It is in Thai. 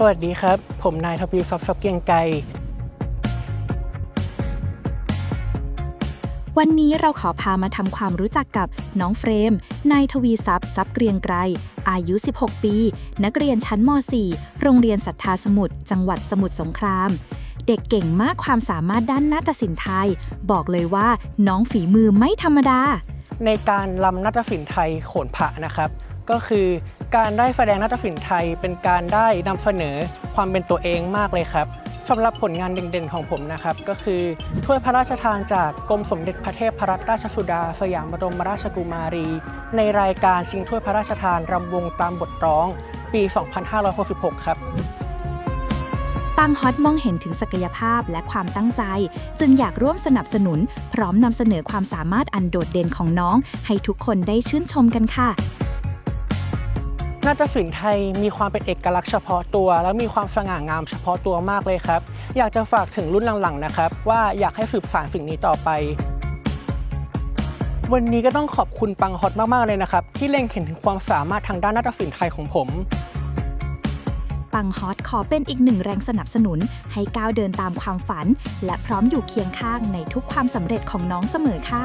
สวัสดีครับ ผมนายทวีซับซับเกรียงไกรวันนี้เราขอพามาทำความรู้จักกับน้องเฟรม นายทวีทรัพย์ทรัพย์เกรียงไกร อายุ 16 ปี นักเรียนชั้นม .4 โรงเรียนศรัทธาสมุทร จังหวัดสมุทรสงคราม เด็กเก่งมากความสามารถด้านนาฏศิลป์ไทย บอกเลยว่าน้องฝีมือไม่ธรรมดา ในการลำนาฏศิลป์ไทยโขนผะนะครับ ก็คือการได้แสดงนาฏศิลป์ไทยเป็นการได้นำเสนอความเป็นตัวเองมากเลยครับสำหรับผลงานเด่นๆของผมนะครับ ก็คือถ้วยพระราชทานจากกรมสมเด็จพระเทพรัตนราชสุดา สยามบรมราชกุมารี ในรายการชิงถ้วยพระราชทานรำวงตามบทร้อง ปี 2566 ครับปังฮอตมองเห็นถึงศักยภาพและความตั้งใจ จึงอยากร่วมสนับสนุน พร้อมนำเสนอความสามารถอันโดดเด่นของน้อง ให้ทุกคนได้ชื่นชมกันค่ะ นาฏศิลป์ไทยมีความเป็นเอกลักษณ์เฉพาะตัว และมีความสง่างามเฉพาะตัวมากเลยครับ อยากจะฝากถึงรุ่นหลังๆนะครับ ว่าอยากให้สืบสานสิ่งนี้ต่อไป วันนี้ก็ต้องขอบคุณปังฮอตมากๆเลยนะครับ ที่เล็งเห็นถึงความสามารถทางด้านนาฏศิลป์ไทยของผม ปังฮอตขอเป็นอีกหนึ่งแรงสนับสนุน ให้ก้าวเดินตามความฝัน และพร้อมอยู่เคียงข้างในทุกความสำเร็จของน้องเสมอค่ะ